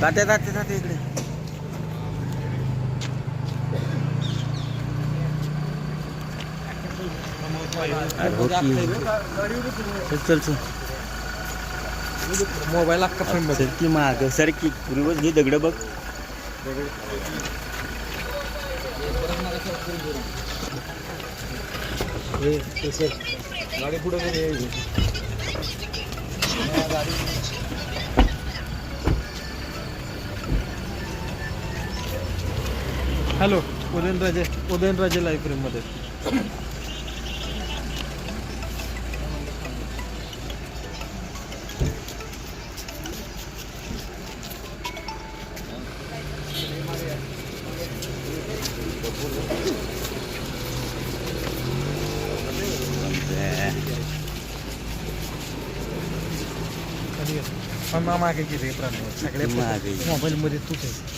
तात्या तात्या तात्या इकडे. हो. चल चल मोबाईल अख्खा फ्रेम सर की माग सर की पूर्वज हे दगड बघ. गाडी पुढे हॅलो. उदयनराजे उदयनराजे मा मागे गेले प्राणी. सगळे. मोबाईलमध्ये तूच आहे.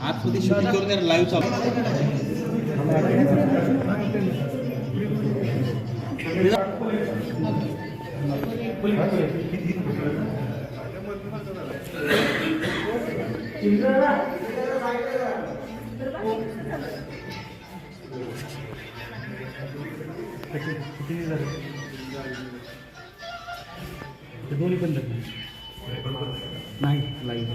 आतमध्ये शूटिंग करून लाईव्ह चालू. दोन्ही पण नाही. लाईव्ह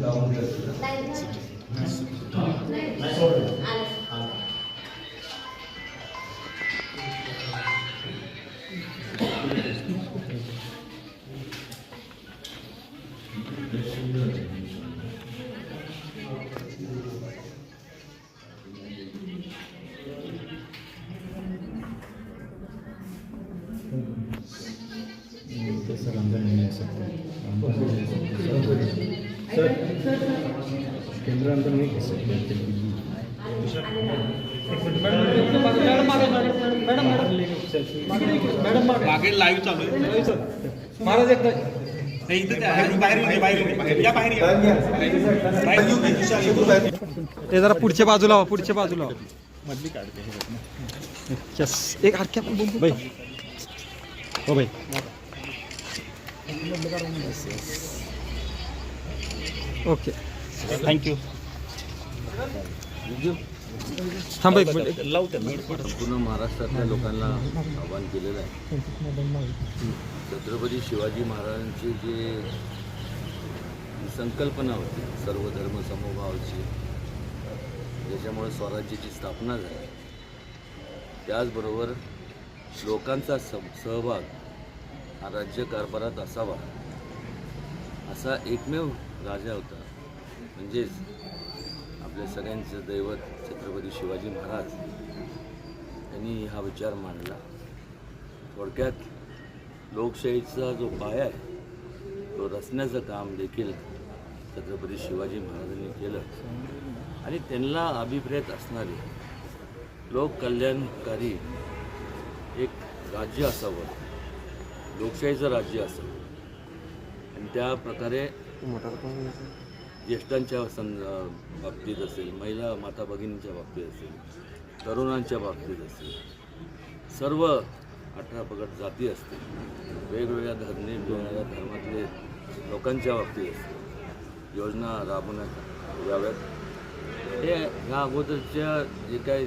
पंकज केंद्र अंदर नहीं कर सकते मागे लाईव्ह चालू आहे महाराज एकदा नाही, इथं त्या- आणि बाहेर येऊ दे, बाहेर येऊ दे. या बाहेर या. बाहेर येऊ दे, विशाल, येऊ दे. ते जरा पुढच्या बाजूला व्हा, पुढच्या बाजूला व्हा. मधली काढते हे बघ ना. Yes. एक हरक्या पण बोल बाई हो बाई ओके थँक्यू थांबा एक मिनिट. लावू त्यांना संपूर्ण महाराष्ट्रातल्या लोकांना आव्हान केलेलं आहे. छत्रपती शिवाजी महाराजांची जे जी संकल्पना होती सर्व धर्म समभावाची ज्याच्यामुळे स्वराज्याची स्थापना झाली त्याचबरोबर लोकांचा सम सहभाग हा राज्यकारभारात असावा असा एकमेव राजा होता. म्हणजेच आपल्या सगळ्यांचं दैवत छत्रपती शिवाजी महाराज यांनी हा विचार मांडला. थोडक्यात लोकशाहीचा जो पाया आहे तो रचण्याचं काम देखील छत्रपती शिवाजी महाराजांनी केलं. आणि त्यांना अभिप्रेत असणारे लोककल्याणकारी एक राज्य असावं लोकशाहीचं राज्य असावं. आणि त्या प्रकारे ज्येष्ठांच्या सं बाबतीत असेल महिला माता भगिनींच्या बाबतीत असेल तरुणांच्या बाबतीत असेल सर्व अठरा पगड जाती असतील वेगवेगळ्या धर्मी वेगवेगळ्या धर्मातले लोकांच्या बाबतीत असतील योजना राबवण्यात याव्यात. हे ह्या अगोदरच्या जे काही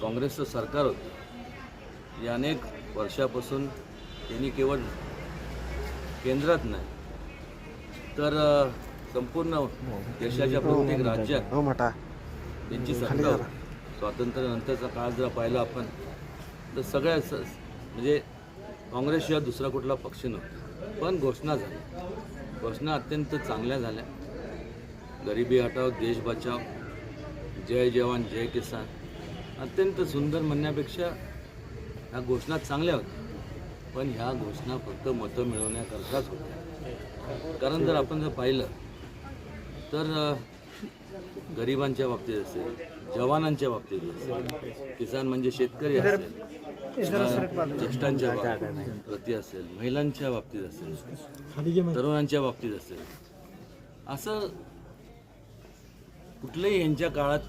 काँग्रेसचं सरकार होतं या अनेक वर्षापासून त्यांनी केवळ केंद्रात नाही तर संपूर्ण देशाच्या प्रत्येक राज्यात त्यांची होती. स्वातंत्र्यानंतरचा काळ जर पाहिला आपण तर सगळ्या म्हणजे काँग्रेसशिवाय दुसरा कुठला पक्ष नव्हता. पण घोषणा झाल्या. घोषणा अत्यंत चांगल्या झाल्या. गरिबी हटाव देश बचाव जय जवान जय किसान. अत्यंत सुंदर म्हणण्यापेक्षा ह्या घोषणा चांगल्या होत्या. पण ह्या घोषणा फक्त मतं मिळवण्याकरताच होत्या. कारण जर आपण जर पाहिलं तर गरिबांच्या बाबतीत असेल जवानांच्या बाबतीत असेल किसान म्हणजे शेतकरी असेल ज्येष्ठांच्या प्रती असेल महिलांच्या बाबतीत असेल तरुणांच्या बाबतीत असेल. असं कुठलंही यांच्या काळात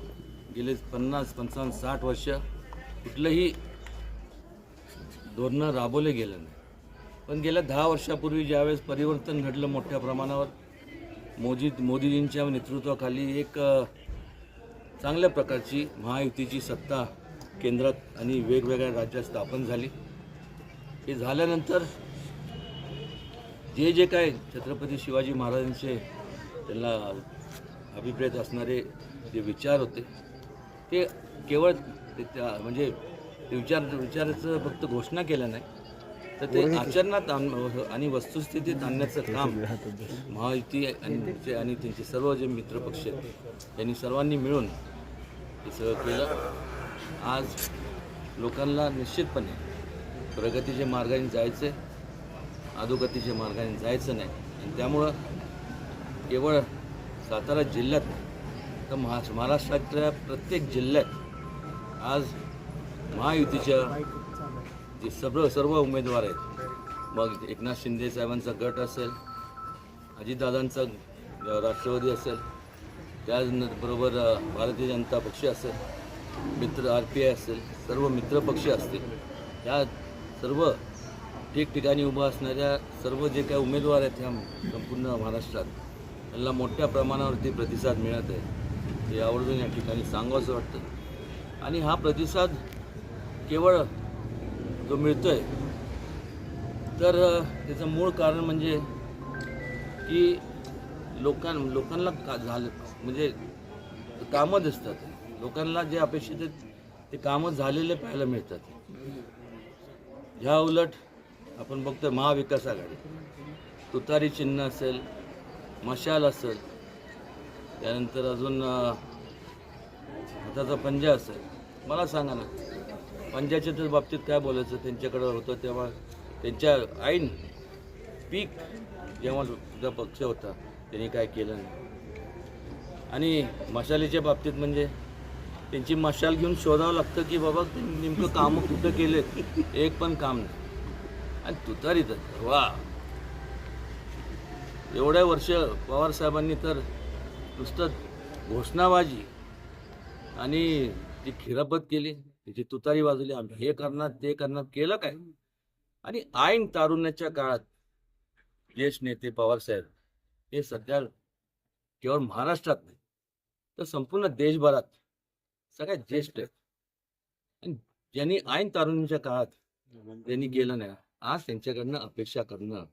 गेले पन्नास पंचावन्न साठ वर्ष कुठलंही धोरणं राबवले गेलं नाही. पण गेल्या दहा वर्षापूर्वी ज्यावेळेस परिवर्तन घडलं मोठ्या प्रमाणावर मोदी मोदीजींच्या नेतृत्वाखाली एक चांगल्या प्रकारची महायुतीची सत्ता केंद्रात आणि वेगवेगळ्या राज्यात स्थापन झाली. हे झाल्यानंतर जे जे काय छत्रपती शिवाजी महाराजांचे त्यांना अभिप्रेत असणारे जे विचार होते ते केवळ त्या म्हणजे ते विचार विचाराचं फक्त घोषणा केल्या नाही तर ते आचरणात आण आणि वस्तुस्थितीत आणण्याचं काम महायुती आणि त्यांचे- आणि त्यांचे सर्व जे मित्रपक्ष आहेत त्यांनी सर्वांनी मिळून हे सगळं केलं. आज लोकांना निश्चितपणे प्रगतीच्या मार्गाने जायचं आहे अधोगतीच्या मार्गाने जायचं नाही. आणि त्यामुळं केवळ सातारा जिल्ह्यात तर महा महाराष्ट्रातल्या प्रत्येक जिल्ह्यात आज महायुतीच्या जे सर्व सर्व उमेदवार आहेत. मग एकनाथ शिंदे साहेबांचा गट असेल अजितदादांचा राष्ट्रवादी असेल त्याचबरोबर भारतीय जनता पक्ष असेल मित्र आर पी आय असेल सर्व मित्रपक्ष असतील. या सर्व ठिकठिकाणी उभं असणाऱ्या सर्व जे काही उमेदवार आहेत ह्या संपूर्ण महाराष्ट्रात त्यांना मोठ्या प्रमाणावरती प्रतिसाद मिळत आहे. हे आवर्जून या ठिकाणी सांगावंसं वाटतं. आणि हा प्रतिसाद केवळ जो मिळतो आहे तर त्याचं मूळ कारण म्हणजे की लोकां लोकांना का झालं म्हणजे कामं दिसतात. लोकांना जे अपेक्षित आहेत ते कामं झालेले पाहायला मिळतात. ह्या उलट आपण बघतोय महाविकास आघाडी. तुतारी चिन्ह असेल मशाल असेल त्यानंतर अजून हाताचा पंजा असेल. मला सांगा ना पंजाच्या बाबतीत काय बोलायचं त्यांच्याकडं होतं तेव्हा त्यांच्या ऐन पीक जेव्हा तुझा पक्ष होता त्यांनी काय केलं नाही. आणि मशालीच्या बाबतीत म्हणजे त्यांची मशाल घेऊन शोधावं लागतं की बाबा ते नेमकं कामं कुठं केलेत? एक पण काम नाही. आणि तुतारी तर वा. एवढ्या वर्ष पवार साहेबांनी तर नुसतं घोषणाबाजी आणि ती खिरापत केली. त्याची तुतारी वाजवली. आम्ही हे करणार ते करणार केलं काय? आणि ऐन तारुण्याच्या काळात ज्येष्ठ नेते पवार साहेब हे सध्या केवळ महाराष्ट्रात नाही तर संपूर्ण देशभरात सगळ्यात ज्येष्ठ आहेत. आणि ज्यांनी ऐन तारुण्याच्या काळात त्यांनी केलं नाही आज त्यांच्याकडनं अपेक्षा करणं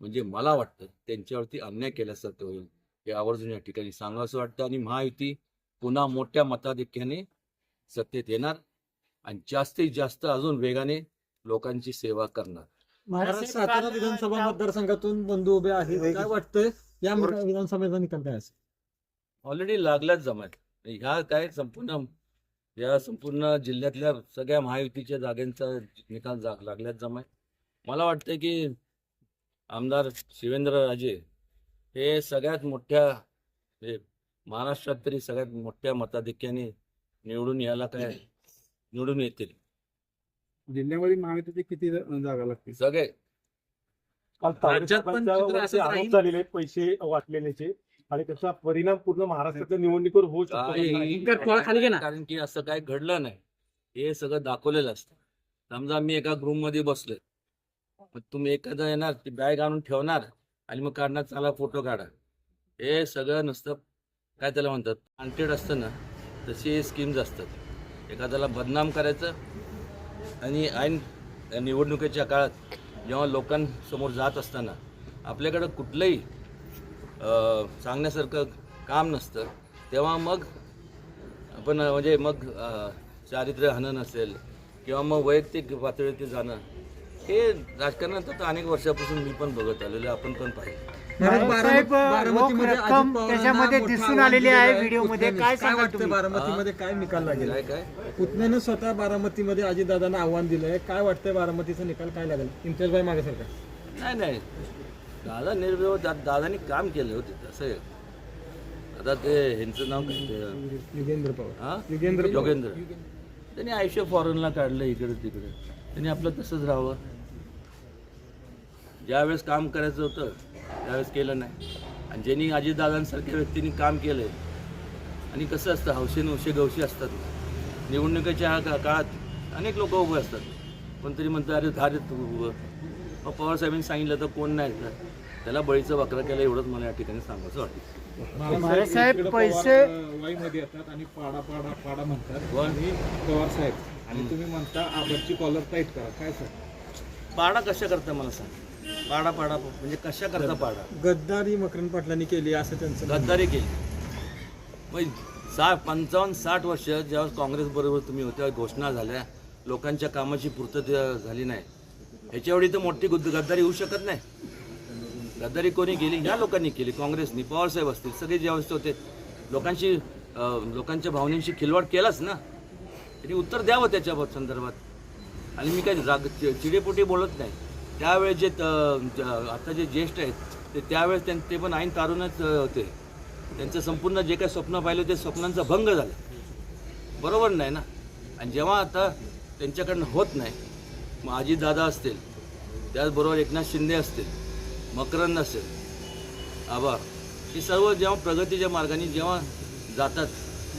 म्हणजे मला वाटतं त्यांच्यावरती अन्याय केल्यासारखं होईल. हे आवर्जून या ठिकाणी सांगावंसं वाटतं. आणि महायुती पुन्हा मोठ्या मताधिक्याने सत्तेत येणार. आणि जास्तीत जास्त अजून वेगाने लोकांची सेवा करणार. महाराष्ट्र सातारा विधानसभा मतदारसंघातून बंधू उभे आहेत. काय वाटतंय? या विधानसभेचा निकाल काय असेल? ऑलरेडी लागल्याच जमात ह्या काय संपूर्ण या संपूर्ण जिल्ह्यातल्या सगळ्या महायुतीच्या जागांचा निकाल जा लागल्याच जमाय मला वाटतं की आमदार शिवेंद्र राजे हे सगळ्यात मोठ्या महाराष्ट्रात तरी सगळ्यात मोठ्या मताधिक्याने निवडून यायला काय निवडून येतील. जिल्ह्यामध्ये महायुतीचे किती जागा लागतील? सगळे. राज्यात पण चित्र असंच राहील? आरोप झालेले आहेत पैसे वाटलेल्याचे आणि त्याचा परिणाम पूर्ण महाराष्ट्रातल्या निवडणुकीवर होऊ शकतो कारण की असं काय घडलं नाही. हे सगळं दाखवलेलं असतं. समजा मी एका रूममध्ये बसलोय. मग तुम्ही एखादा येणार ती बॅग आणून ठेवणार आणि मग काढणार चला फोटो काढा. हे सगळं नसतं. काय त्याला म्हणतात? अनटेड असतं ना तशी स्कीम्स असतात. एखाद्याला बदनाम करायचं आणि ऐन निवडणुकीच्या काळात जेव्हा लोकांसमोर जात असताना आपल्याकडं कुठलंही सांगण्यासारखं काम नसतं तेव्हा मग आपण म्हणजे मग चारित्र्य हनन असेल किंवा मग वैयक्तिक पातळीवरती जाणं हे राजकारणात आता अनेक वर्षापासून मी पण बघत आलेलो आपण पण पाहिजे साहेब, रोख रक्कम त्याच्यामध्ये दिसून आव्हान आलेली आहे व्हिडिओमध्ये. काय काय वाटतं तुम्ही? बारामतीमध्ये? काय निकाल लागेल? काय काय? पुतण्यानं स्वतः बारामतीमध्ये अजितदादांना आव्हान दिलंय. काय वाटतंय बारामतीचा निकाल काय लागेल? इम्तियाजभाई मागे सरकार. नाही नाही. दादा निर्भय दादानी काम केलं होते तसं. आता ते ह्यांचं नाव काय? युगेंद्र पवार? युगेंद्र. योगेंद्र. त्यांनी आयुष्य फॉरेनला काढलं इकडे तिकडे. त्यांनी आपलं तसंच राहावं. ज्यावेळेस काम करायचं होतं त्यावेळेस केलं नाही. आणि ज्यांनी अजितदादांसारख्या व्यक्तींनी काम केलंय आणि कसं असतं हौशेन उशे गवशी असतात. निवडणुकीच्या हा का- काळात अनेक लोक उभे असतात. पण तरी म्हणतात अरे धारे तू उभं. मग पवारसाहेबांनी सांगितलं तर कोण नाही तर त्याला बळीचं वक्र केलं एवढंच मला या ठिकाणी सांगायचं वाटतं. साहेब पैसे वाईमध्ये येतात आणि पाडा पाडा पाडा म्हणतात? आणि पवार साहेब आणि तुम्ही म्हणता आबरची कॉलर टाईट करा. काय सर? पाडा कशा करता मला सांग. पाडा पाडा म्हणजे कशा करता पाडा? गद्दारी मकरंद पाटलांनी केली असं त्यांचं. गद्दारी केली. मग साठ पंचावन्न साठ वर्ष जेव्हा काँग्रेसबरोबर तुम्ही होत्या घोषणा झाल्या. लोकांच्या कामाची पूर्तता झाली नाही. ह्याच्या एवढी तर मोठी गुद्द गद्दारी होऊ शकत नाही. गद्दारी कोणी केली? ह्या लोकांनी केली. काँग्रेसनी पवारसाहेब असतील सगळे जे अवस्थे होते लोकांशी लोकांच्या भावनेशी खिलवाड केलाच ना. तरी उत्तर द्यावं त्याच्या संदर्भात. आणि मी काही राग चिडेपोटी बोलत नाही. त्यावेळेस जे त- आता जे ज्येष्ठ आहेत ते त्यावेळेस त्यां ते पण ऐन तारूनच होते. त्यांचं संपूर्ण जे काही स्वप्न पाहिलं ते स्वप्नांचा भंग झाला. बरोबर नाही ना? आणि जेव्हा आता त्यांच्याकडनं होत नाही मग दादा असतील त्याचबरोबर एकनाथ शिंदे असतील मकरंद असेल आबा ही सर्व जेव्हा प्रगतीच्या मार्गाने जेव्हा जातात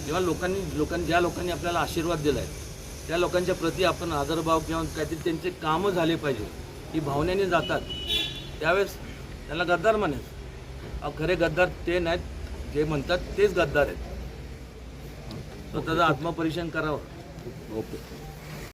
तेव्हा लोकांनी लोकांनी ज्या लोकांनी आपल्याला आशीर्वाद दिला आहे त्या लोकांच्या प्रती आपण आदरभाव किंवा काहीतरी त्यांचे कामं झाले पाहिजे. ही भावनेने जातात. त्यावेळेस त्याला गद्दार म्हणे. अहो, खरे गद्दार ते नाहीत. जे म्हणतात तेच गद्दार आहेत. स्वतःचं आत्मपरीक्षण करावं. ओके.